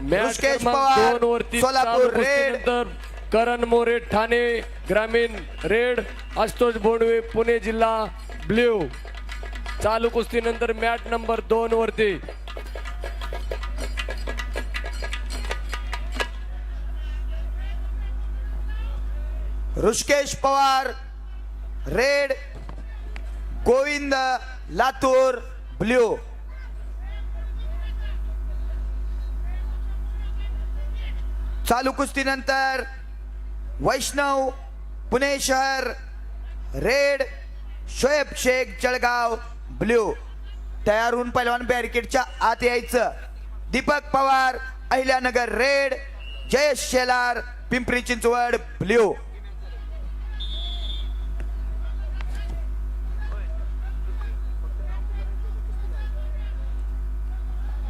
ऋषिकेश पवार, दोन वरती सोलापूर, चालू रेड. करण मोरे ठाणे ग्रामीण रेड आशुतोष बोंडवे पुणे जिल्हा ब्ल्यू. चालू कुस्तीनंतर मॅच नंबर दोन वरती ऋषिकेश पवार रेड गोविंद लातूर ब्ल्यू. चालू कुस्तीनंतर वैष्णव पुणे शहर रेड शोएब शेख जळगाव ब्ल्यू. तयार होऊन पहिलवान बॅरिकेडच्या आत यायचं. Deepak Pawar Ahilyanagar red Jayesh Shelar Pimpri Chinchwad blue.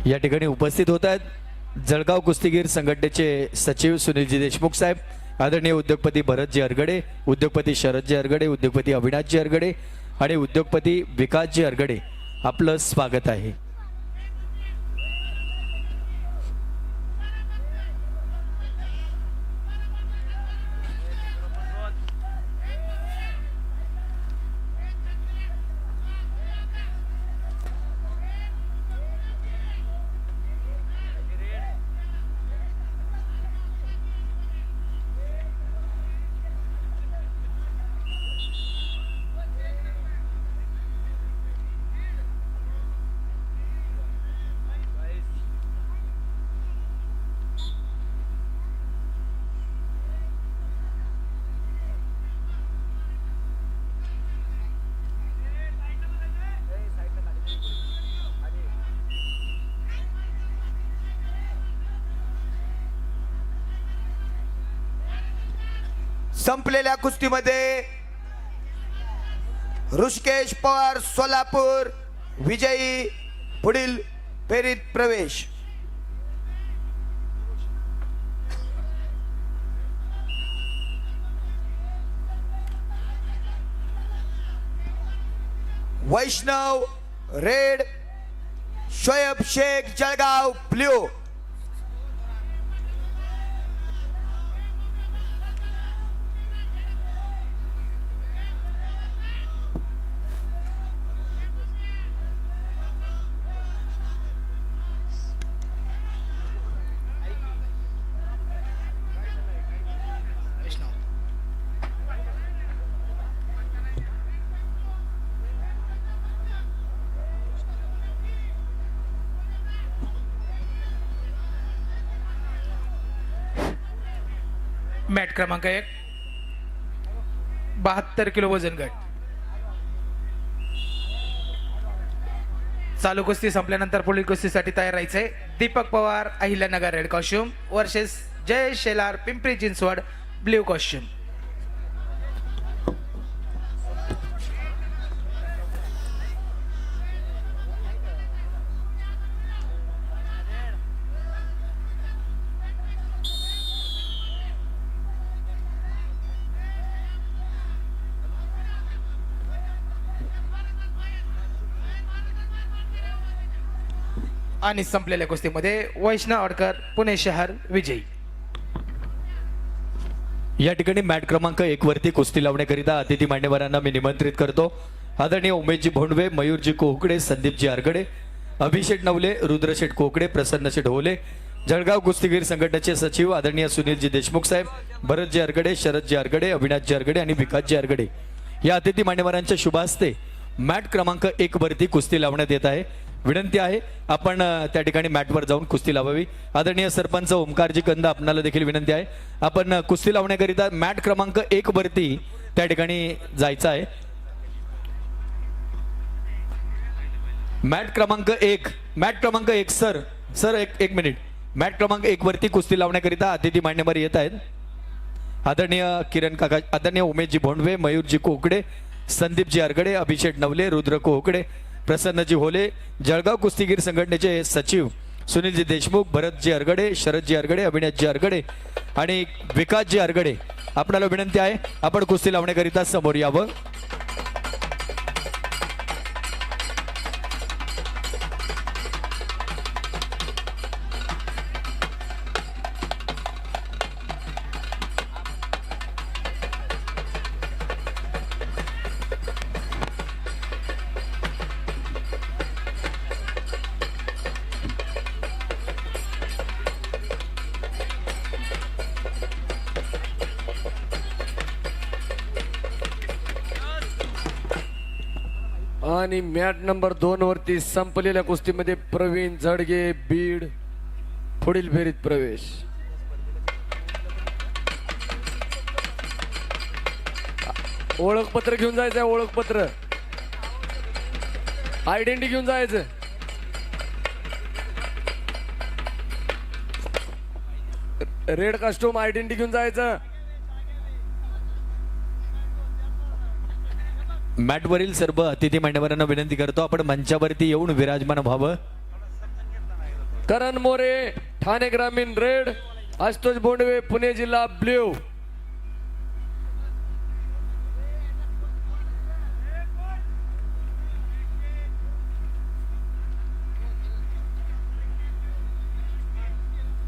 या ठिकाणी उपस्थित होत आहेत जळगाव कुस्तीगीर संघटनेचे सचिव सुनीलजी देशमुख साहेब आदरणीय उद्योगपती भरतजी अरगडे उद्योगपती शरदजी अरगडे उद्योगपती अविनाशजी अरगडे आणि उद्योगपती विकासजी अरगडे आपलं स्वागत आहे. संपलेल्या कुस्तीमध्ये ऋषिकेश पवार सोलापूर विजयी पुढील फेरीत प्रवेश. Vaishnav red Shoaib Shaikh Jalgaon blue. Mat क्रमांक एक. बहात्तर किलो वजन गट. चालू कुस्ती संपल्यानंतर पुढील कुस्तीसाठी तयार राहायचंय. Deepak Pawar Ahilyanagar red costume versus Jay Shelar Pimpri Chinchwad blue costume आणि संपलेल्या कुस्तीमध्ये वैष्णव अडकर पुणे शहर विजयी. या ठिकाणी मॅट क्रमांक एक वरती कुस्ती लावण्याकरिता अतिथी मान्यवरांना मी निमंत्रित करतो. आदरणीय उमेशजी भोंडवे मयूरजी कोहकडे संदीपजी आरगडे अभिषेक नवले रुद्रशेठ कोकडे प्रसन्नशेठ होले जळगाव कुस्तीगीर संघटनेचे सचिव आदरणीय सुनीलजी देशमुख साहेब भरतजी आरगडे शरदजी आरगडे अविनाशजी आरगडे आणि विकासजी आरगडे. या अतिथी मान्यवरांच्या शुभ हस्ते मॅट क्रमांक एक वरती कुस्ती लावण्यात येत आहे. विनंती आहे. आपण त्या ठिकाणी मॅटवर जाऊन कुस्ती लावावी. आदरणीय सरपंच ओमकारजी कंद आपणाला देखील विनंती आहे. आपण कुस्ती लावण्याकरिता मॅट क्रमांक एक वरती त्या ठिकाणी जायचं आहे. मॅट क्रमांक एक मॅट क्रमांक एक सर सर एक एक मिनिट. मॅट क्रमांक एक वरती कुस्ती लावण्याकरिता अतिथी मान्यवर येत आहेत. आदरणीय किरण काका आदरणीय उमेशजी भोंडवे मयूरजी कोकडे संदीपजी आरगडे अभिषेक नवले रुद्र कोकडे प्रसन्नजी होले जळगाव कुस्तीगीर संघटनेचे सचिव सुनीलजी देशमुख भरतजी अरगडे शरदजी अरगडे अभिनेतजी अरगडे आणि विकासजी अरगडे आपणाला विनंती आहे आपण कुस्ती लावण्याकरिता समोर यावं. आणि मॅट नंबर दोन वरती संपलेल्या कुस्तीमध्ये प्रवीण झडगे बीड पुढील फेरीत प्रवेश. ओळखपत्र घेऊन जायचं ओळखपत्र. आयडेंटिटी घेऊन जायचं रेड कस्टूम आयडेंटिटी घेऊन जायचं. मॅटवरील सर्व अतिथी मान्यवरांना विनंती करतो आपण मंचावरती येऊन विराजमान व्हावं. करण मोरे ठाणे ग्रामीण रेड आशुतोष बोंडवे पुणे जिल्हा ब्ल्यू.